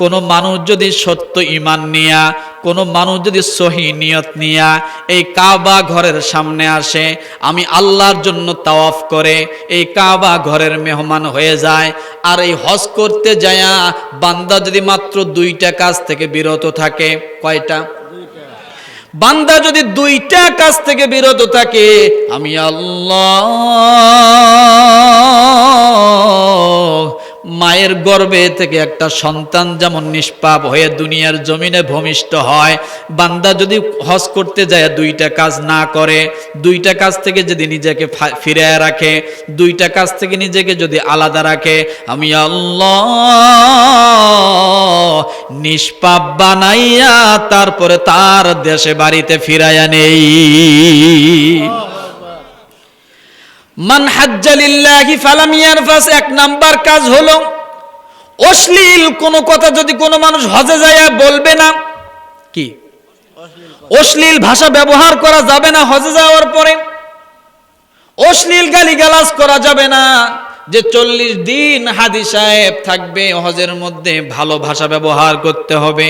কোনো মানুষ যদি সত্য ইমান নিয়া, কোনো মানুষ যদি সহি নিয়ত নিয়া এই কাবা ঘরের সামনে আসে, আমি আল্লাহর জন্য তাওয়াফ করে এই কাবা ঘরের মেহমান হয়ে যায়, আর এই হজ করতে যায়া বান্দা যদি মাত্র দুইটা কাজ থেকে বিরত থাকে, কয়টা? বান্দা যদি দুইটা কাজ থেকে বিরত থাকে, আমি আল্লাহ মায়ের গর্ভে থেকে একটা সন্তান যেমন নিষ্পাপ হয়ে দুনিয়ার জমিনে ভূমিষ্ঠ হয়, বান্দা যদি হজ করতে যায়, দুইটা কাজ না করে, দুইটা কাজ থেকে যদি নিজেকে ফা- ফিরায় রাখে, দুইটা কাজ থেকে নিজেকে যদি আলাদা রাখে, আমি আল্লাহ নিষ্পাপ বানাইয়া তারপরে তার দেশে বাড়িতে ফিরাইয়া নেই। মান হাজ্জালিল্লাহি ফালাম ইয়ারফাস এক নাম্বার কাজ হলো, অশ্লীল কোন কথা যদি কোনো মানুষ হজে যায় বলবে না, কি? অশ্লীল ভাষা ব্যবহার করা যাবে না হজে যাওয়ার পরে। অশ্লীল গালিগালাজ করা যাবে না যে চল্লিশ দিন হাদি সাহেব থাকবে, হজের মধ্যে ভালো ভাষা ব্যবহার করতে হবে।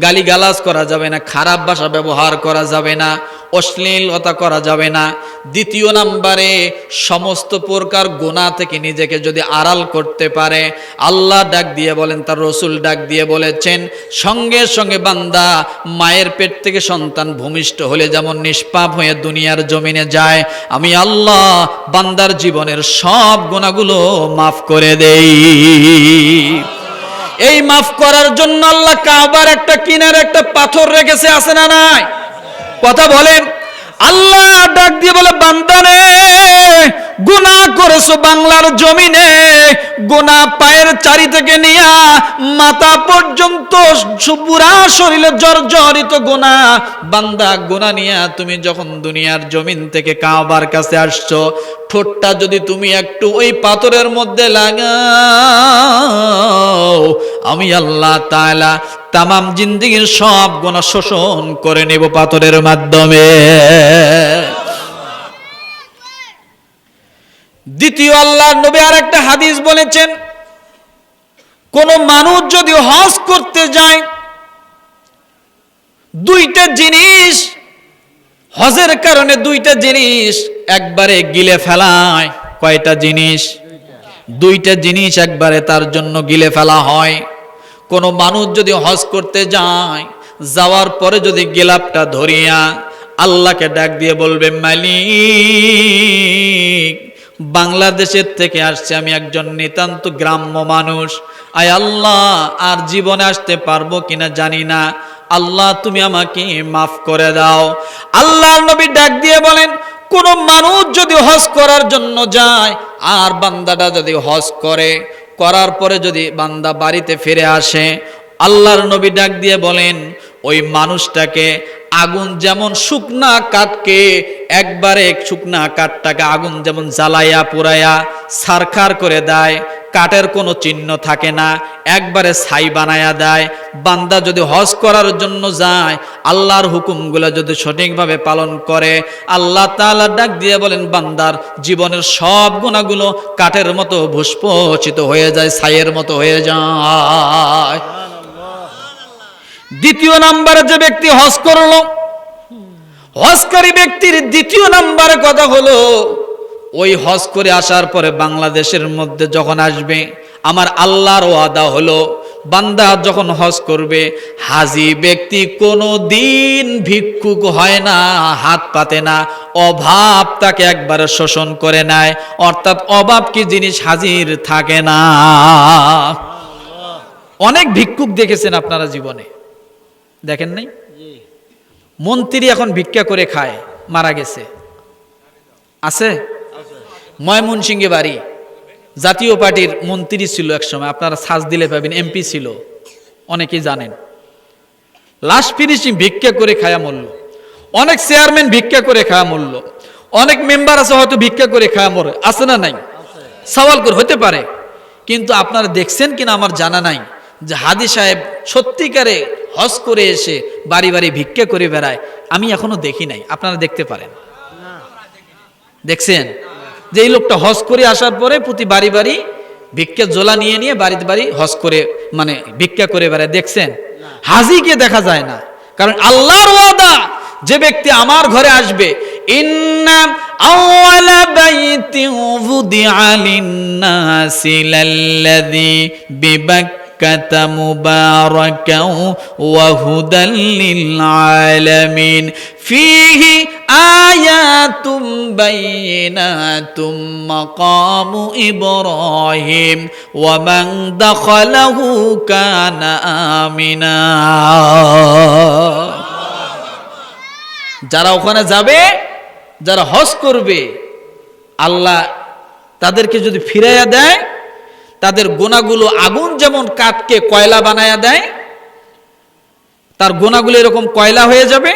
গালিগালাজ করা যাবে না, খারাপ ভাষা ব্যবহার করা যাবে না, অশ্লীলতা করা যাবে না। দ্বিতীয় নাম্বারে, সমস্ত প্রকার গোনা থেকে নিজেকে যদি আড়াল করতে পারে, আল্লাহ ডাক দিয়ে বলেন, তার রসুল ডাক দিয়ে বলেছেন, সঙ্গে সঙ্গে বান্দা মায়ের পেট থেকে সন্তান ভূমিষ্ঠ হলে যেমন নিষ্পাপ হয়ে দুনিয়ার জমিনে যায়, আমি আল্লাহ বান্দার জীবনের সব গুণাগুলো মাফ করে দেই। এই মাফ করার জন্য আল্লাহ কাবার একটা কিনার একটা পাথর রেখেছে, আছে না নাই? কথা বলেন। আল্লাহ ডাক দিয়ে বলে বান্দানে গুনা করেছ বাংলার জমিনে। গুনাহ পায়ের চারি থেকে নিয়া মাথা পর্যন্ত পুরা শরীরে জর্জরিত গোনা। বান্দা গোনা নিয়া তুমি যখন দুনিয়ার জমিন থেকে কাবার কাছে আসছো, ঠোঁটটা যদি তুমি একটু ওই পাথরের মধ্যে লাগাও, আমি আল্লাহ তাআলা তামাম জিন্দিগির সব গোনা শোষণ করে নেব পাথরের মাধ্যমে। দ্বিতীয় আল্লাহ নবী আর একটা হাদিস বলেছেন, কোন মানুষ যদি হজ করতে যায়, দুইটা জিনিস, হজের কারণে দুইটা জিনিস একবারে গিলে ফেলায়। কয়টা জিনিস? দুইটা জিনিস একবারে তার জন্য গিলে ফেলা হয়। কোনো মানুষ যদি হজ করতে যায়, যাওয়ার পরে যদি গিলাপটা ধরিয়া আল্লাহকে ডাক দিয়ে বলবে, মালিক বাংলাদেশের থেকে আসছে। আমি একজন নিতান্ত গ্রাম্য মানুষ। আয় আল্লাহ, আর জীবনে আসতে পারব কিনা জানি না। আল্লাহ, তুমি আমাকে মাফ করে দাও। আল্লাহর নবী ডাক দিয়ে বলেন, কোন মানুষ যদি হজ করার জন্য যায়, আর বান্দাটা যদি হজ করে, করার পরে যদি বান্দা বাড়িতে ফিরে আসে, আল্লাহর নবী ডাক দিয়ে বলেন, ওই মানুষটাকে আগুন যেমন শুকনা কাঠকে, একবারে শুকনা কাঠটাকে আগুন যেমন জ্বালাইয়া পোড়াইয়া সারখার করে দেয়, কাঠের কোনো চিহ্ন থাকে না, একবারে ছাই বানায়া দেয়। বান্দা যদি হজ করার জন্য যায়, আল্লাহর হুকুমগুলো যদি সঠিকভাবে পালন করে, আল্লাহ তাআলা ডাক দিয়ে বলেন, বান্দার জীবনের সব গুণাগুলো কাঠের মতো ভুষ্পচিত হয়ে যায়, ছাইয়ের মতো হয়ে যায়। দ্বিতীয় নাম্বারে যে ব্যক্তি হজ করল, হজকারী ব্যক্তির দ্বিতীয় নাম্বারে কথা হলো, ওই হজ করে আসার পরে বাংলাদেশের মধ্যে যখন আসবে, আমার আল্লাহর ওয়াদা হলো, বান্দা যখন হজ করবে, হাজি ব্যক্তি কোনো দিন ভিক্ষুক হয় না, হাত পাতে না, অভাব তাকে একবারে শোষণ করে নেয়, অর্থাৎ অভাব কি জিনিস হাজির থাকে না। অনেক ভিক্ষুক দেখেছেন আপনারা জীবনে। দেখেন নাই? মন্ত্রী এখন ভিক্ষা করে খায়, মারা গেছে। আছে? ময়মনসিংহে বাড়ি। জাতীয় পার্টির মন্ত্রী ছিল একসময়, আপনারা সাজ দিলে পাবেন, এমপি ছিল। অনেকেই জানেন। লাস্ট ফিনিশিং, ভিক্ষা করে খায়া মরল। অনেক চেয়ারম্যান ভিক্ষা করে খায়া মরল। অনেক মেম্বার আছে হয়তো ভিক্ষা করে খায়া মরে। আছে না নাই? সওয়াল করে, হতে পারে। কিন্তু আপনারা দেখছেন কিনা আমার জানা নাই যে হাদি সাহেব সত্যিকারে হজ করে এসে বাড়ি বাড়ি ভিক্ষা করে বেড়ায়, আমি এখনও দেখি নাই। আপনারা দেখতে পারেন। দেখছেন? যে এই লোকটা হজ করে আসার পরে প্রতি বাড়ি বাড়ি ভিক্ষা জোলা নিয়ে নিয়ে বাড়িতে বাড়ি হজ করে মানে ভিক্ষা করে বেড়ায়। দেখছেন? হাজিকে দেখা যায় না। কারণ আল্লাহর ওয়াদা, যে ব্যক্তি আমার ঘরে আসবে, ইন্না আওয়ালা ওয়া হুদাল লিল-আলামিন ফীহি আয়াতুম বাইয়িনাতুম মাকামু ইব্রাহিম ওয়া মান দাখালাহু কানা আমিনা যারা ওখানে যাবে, যারা হজ করবে, আল্লাহ তাদেরকে যদি ফিরাইয়া দেয় তাদের গোনাগুলো আগুন যেমন কাঠকে কয়লা বানায়া দেয়, তার গোনাগুলো এরকম কয়লা হয়ে যাবে।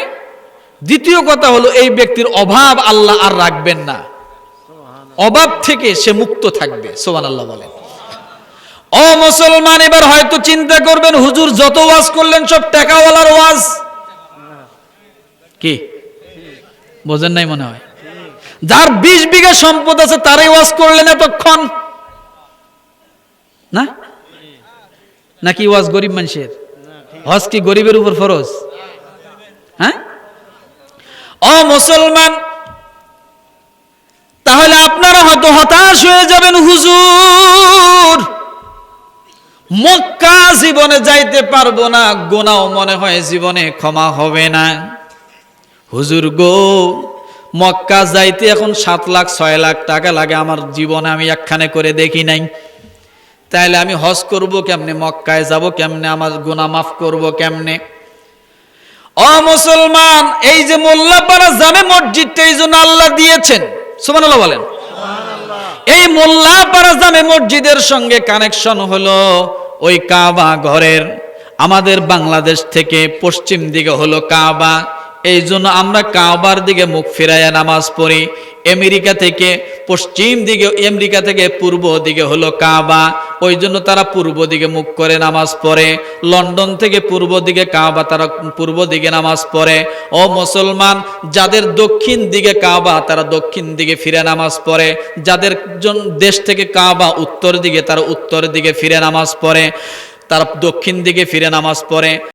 দ্বিতীয় কথা হলো, এই ব্যক্তির অভাব আল্লাহ আর রাখবেন না। অভাব থেকে সে মুক্ত থাকবে সোমান আল্লাহ বলেন। ও মুসলমান, এবার হয়তো চিন্তা করবেন, হুজুর যত ওয়াজ করলেন সব টাকাওয়ালার ওয়াজ। কি? বোঝেন নাই মনে হয়? যার বিশ বিঘা সম্পদ আছে, তারাই ওয়াজ করলেন এতক্ষণ। না? নাকি ওয়াজ গরিব মানুষের? হজ কি গরিবের উপর ফরজ? হ্যাঁ? ও মুসলমান, তাহলে আপনারা হয়তো হতাশ হয়ে যাবেন, হুজুর। মক্কা জীবনে যাইতে পারব না, গোনাও মনে হয় জীবনে ক্ষমা হবে না। হুজুর গো, মক্কা যাইতে এখন সাত লাখ, ছয় লাখ টাকা লাগে, আমার জীবনে আমি একখানে করে দেখি নাই। তাইলে আমি হজ করব কেমনে? মক্কায় যাব কেমনে? আমার গুনাহ মাফ করব কেমনে? অ মুসলমান এই যে মোল্লাপাড়া জামে মসজিদটা এই জন্য আল্লাহ দিয়েছেন। সুবহানাল্লাহ বলেন। এই মোল্লাপাড়া জামে মসজিদের সঙ্গে কানেকশন হলো ওই কাবা ঘরের। আমাদের বাংলাদেশ থেকে পশ্চিম দিকে হলো কাবা। এই জন্য আমরা কাবার দিকে মুখ ফিরাইয়া নামাজ পড়ি। আমেরিকা থেকে পশ্চিম দিকে, আমেরিকা থেকে পূর্ব দিকে হলো কাবা। ওই জন্য তারা পূর্ব দিকে মুখ করে নামাজ পড়ে। লন্ডন থেকে পূর্ব দিকে কাবা, তারা পূর্ব দিকে নামাজ পড়ে। ও মুসলমান, যাদের দক্ষিণ দিকে কাবা, তারা দক্ষিণ দিকে ফিরে নামাজ পড়ে। যাদের দেশ থেকে কাবা, উত্তর দিকে, তারা উত্তর দিকে ফিরে নামাজ পড়ে। তারা দক্ষিণ দিকে ফিরে নামাজ পড়ে।